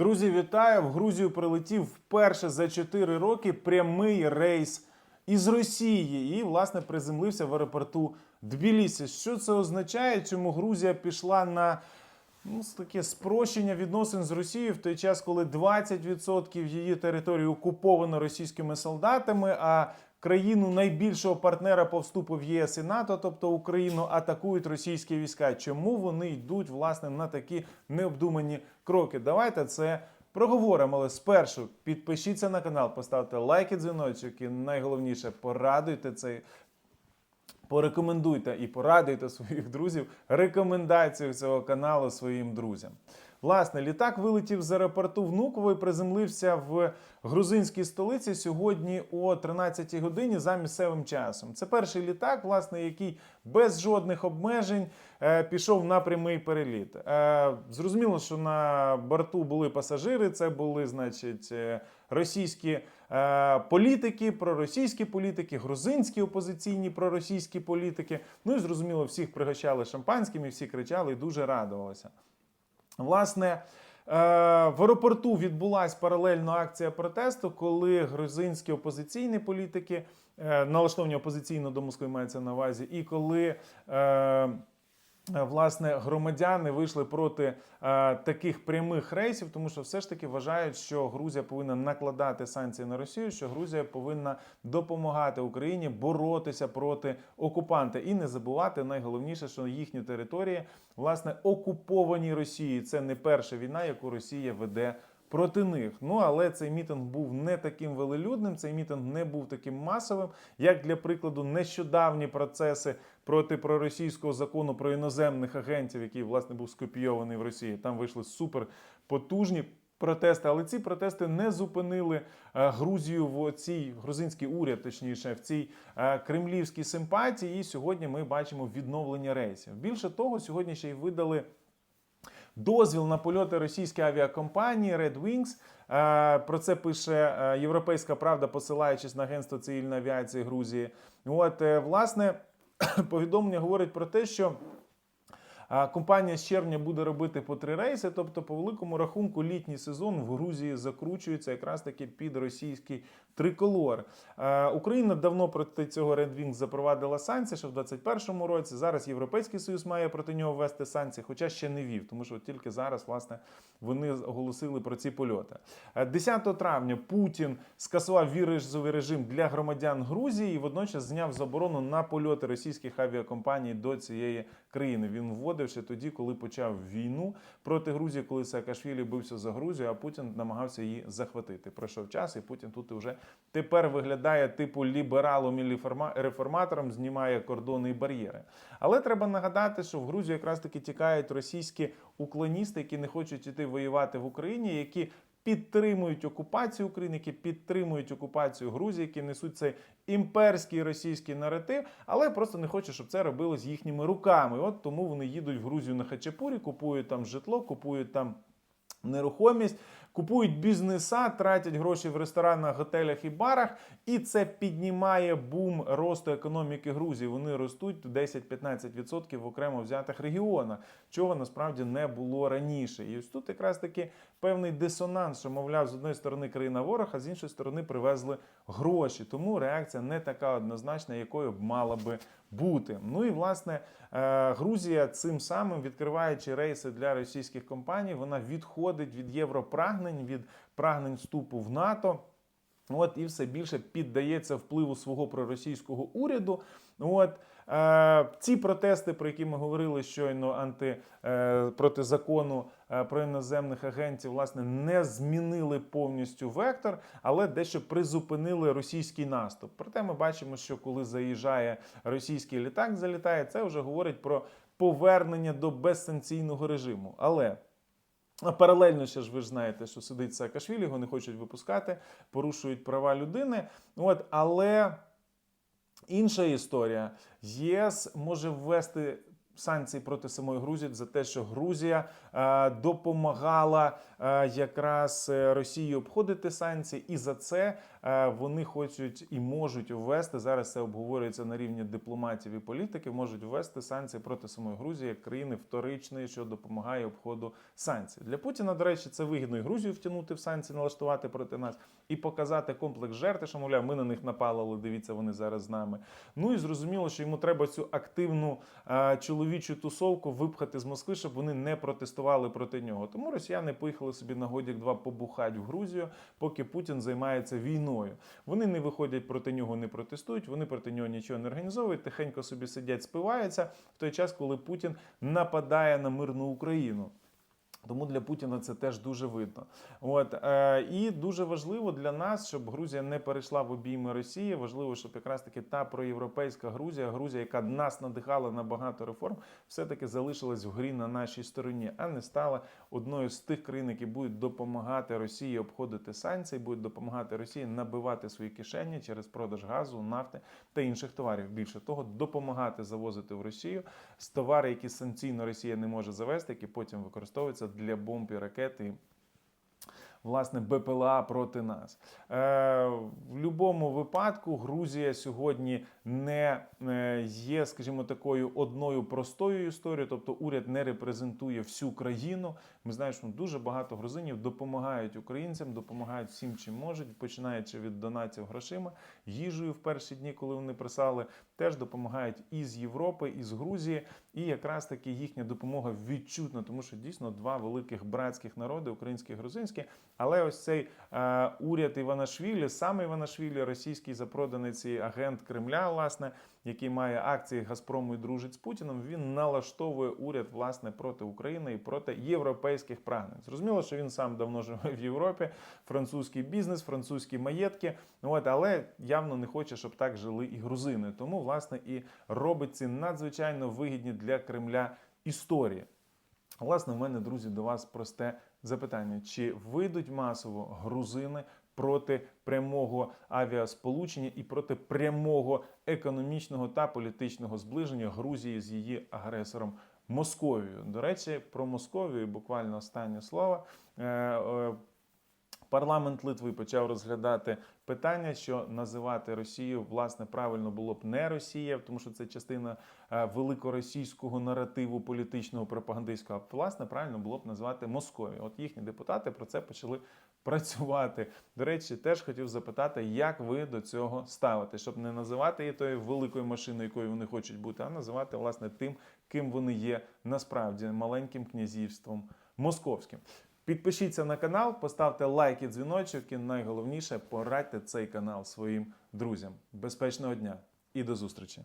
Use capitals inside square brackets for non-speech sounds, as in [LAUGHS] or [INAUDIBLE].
Друзі, вітаю! В Грузію прилетів вперше за 4 роки прямий рейс із Росії і, власне, приземлився в аеропорту Тбілісі. Що це означає? Чому Грузія пішла на ну, таке спрощення відносин з Росією в той час, коли 20% її території окуповано російськими солдатами, а країну найбільшого партнера по вступу в ЄС і НАТО, тобто Україну, атакують російські війська. Чому вони йдуть власне на такі необдумані кроки? Давайте це. Проговоримо, але спершу підпишіться на канал, поставте лайк і дзвіночок, і найголовніше порадуйте цей порекомендуйте і порадуйте [LAUGHS] своїх друзів рекомендацією цього каналу своїм друзям. Власне, літак вилетів з аеропорту Внуково і приземлився в грузинській столиці сьогодні о 13 годині за місцевим часом. Це перший літак, власне, який без жодних обмежень е, пішов на прямий переліт. Е, зрозуміло, що на борту були пасажири, це були, значить, е, російські е, політики, проросійські політики, грузинські опозиційні проросійські політики. Ну і зрозуміло, всіх пригощали шампанським і всі кричали і дуже радувалися. Власне, е, в аеропорту відбулася паралельно акція протесту, коли грузинські опозиційні політики, е, налаштовані опозиційно до Москви мається на увазі, і коли е, власне громадяни вийшли проти е, таких прямих рейсів, тому що все ж таки вважають, що Грузія повинна накладати санкції на Росію, що Грузія повинна допомагати Україні боротися проти окупанта і не забувати найголовніше, що їхні території власне окуповані Росією. Це не перша війна, яку Росія веде. Проти них, ну але цей мітинг був не таким велелюдним. Цей мітинг не був таким масовим, як для прикладу, нещодавні процеси проти проросійського закону про іноземних агентів, який власне був скопійований в Росії. Там вийшли супер потужні протести, але ці протести не зупинили е, Грузію в цій грузинський уряд, точніше, в цій е, кремлівській симпатії. І сьогодні ми бачимо відновлення рейсів. Більше того, сьогодні ще й видали. Дозвіл на польоти російської авіакомпанії Red Wings. Е, Про це пише е, Європейська Правда, посилаючись на агентство цивільної авіації Грузії. От е, власне [CLEARS THROAT] повідомлення говорить про те, що. Компанія з червня буде робити по три рейси. Тобто, по великому рахунку, літній сезон в Грузії закручується якраз таки під російський триколор. Е, Україна давно проти цього Wings запровадила санкції, ще в 2021 році. Зараз Європейський Союз має проти нього ввести санкції, хоча ще не вів, тому що тільки зараз власне вони оголосили про ці польоти. Е, 10 травня Путін скасував візовий режим для громадян Грузії і водночас зняв заборону на польоти російських авіакомпаній до цієї країни. Він вводив тоді, коли почав війну проти Грузії, коли Саакашвілі бився за Грузію, а Путін намагався її захватити. Пройшов час, і Путін тут вже тепер виглядає типу лібералом і реформатором, знімає кордони і бар'єри. Але треба нагадати, що в Грузію якраз таки тікають російські уклоністи, які не хочуть іти воювати в Україні, які підтримують окупацію України, які підтримують окупацію Грузії, які несуть цей імперський російський наратив, але просто не хочуть, щоб це робилось їхніми руками. От тому вони їдуть в Грузію на Хачапурі, купують там житло, купують там. Нерухомість, купують бізнеса, тратять гроші в ресторанах, готелях і барах, і це піднімає бум росту економіки Грузії. Вони ростуть 10-15% в окремо взятих регіонах, чого насправді не було раніше. І ось тут якраз таки певний дисонанс, що мовляв, з одної сторони країна ворог, а з іншої сторони привезли гроші. Тому реакція не така однозначна, якою б мала би бути. Ну і власне е, Грузія цим самим відкриваючи рейси для російських компаній, вона відходить від європрагнень, від прагнень вступу в НАТО. От і все більше піддається впливу свого проросійського уряду. От ці протести, про які ми говорили щойно, анти е, проти закону е, про іноземних агентів, власне, не змінили повністю вектор, але дещо призупинили російський наступ. Проте ми бачимо, що коли заїжджає російський літак, залітає, це вже говорить про повернення до безсанкційного режиму. Але Паралельно ще ж ви ж знаєте, що сидить Саакашвілі, його не хочуть випускати, порушують права людини. От, але інша історія: ЄС може ввести Санкції проти самої Грузії за те, що Грузія е, допомагала е, якраз е, Росії обходити санкції, і за це вони хочуть і можуть ввести зараз. Це обговорюється на рівні дипломатів і політиків. Можуть ввести санкції проти самої Грузії як країни вторичної, що допомагає обходу санкцій. Для Путіна, до речі, це вигідно і Грузію втягнути в санкції, налаштувати проти нас і показати комплекс жертв, що мовляв, ми на них напали, але дивіться, вони зараз з нами. Ну і зрозуміло, що йому треба цю активну е, чоловічу тусовку випхати з Москви, щоб вони не протестували проти нього. Тому росіяни поїхали собі на годік два побухать в Грузію, поки Путін займається війною. Вони не виходять проти нього, не протестують, вони проти нього нічого не організовують, тихенько собі сидять, спиваються в той час, коли Путін нападає на мирну Україну. Тому для Путіна це теж дуже видно. От е, і дуже важливо для нас, щоб Грузія не перейшла в обійми Росії. Важливо, щоб якраз таки та проєвропейська Грузія, Грузія, яка нас надихала на багато реформ, все-таки залишилась в грі на нашій стороні, а не стала одною з тих країн, які будуть допомагати Росії обходити санкції, будуть допомагати Росії набивати свої кишені через продаж газу, нафти та інших товарів. Більше того, допомагати завозити в Росію з товари, які санкційно Росія не може завести, які потім використовуються для бомб і ракет і власне БПЛА проти нас. Е, в будь-якому випадку Грузія сьогодні не е, є, скажімо, такою одною простою історією, тобто уряд не репрезентує всю країну. Ми знаємо, що дуже багато грузинів допомагають українцям, допомагають всім, чим можуть, починаючи від донатів грошима, їжею в перші дні, коли вони присали, теж допомагають і з Європи, і з Грузії. І якраз таки їхня допомога відчутна, тому що дійсно два великих братських народи, український і грузинський. Але ось цей е, уряд Іванашвілі, саме Іванашвілі, російський запроданець і агент Кремля, власне, який має акції Газпрому і дружить з Путіним, він налаштовує уряд власне проти України і проти європейських прагнень. Зрозуміло, що він сам давно живе в Європі, французький бізнес, французькі маєтки. От, але явно не хоче, щоб так жили і грузини. Тому, власне, і робить ці надзвичайно вигідні для Кремля історії. Власне, в мене, друзі, до вас просте запитання: чи вийдуть масово грузини проти прямого авіасполучення і проти прямого економічного та політичного зближення Грузії з її агресором Московію. До речі, про Московію буквально останнє слово. Парламент Литви почав розглядати питання, що називати Росію власне правильно було б не Росія, тому що це частина е, великоросійського наративу політичного пропагандистського. А власне правильно було б назвати Московію. От їхні депутати про це почали працювати. До речі, теж хотів запитати, як ви до цього ставите, щоб не називати її тою великою машиною, якою вони хочуть бути, а називати власне тим, ким вони є насправді маленьким князівством московським. Підпишіться на канал, поставте лайк і дзвіночок, і найголовніше порадьте цей канал своїм друзям. Безпечного дня і до зустрічі!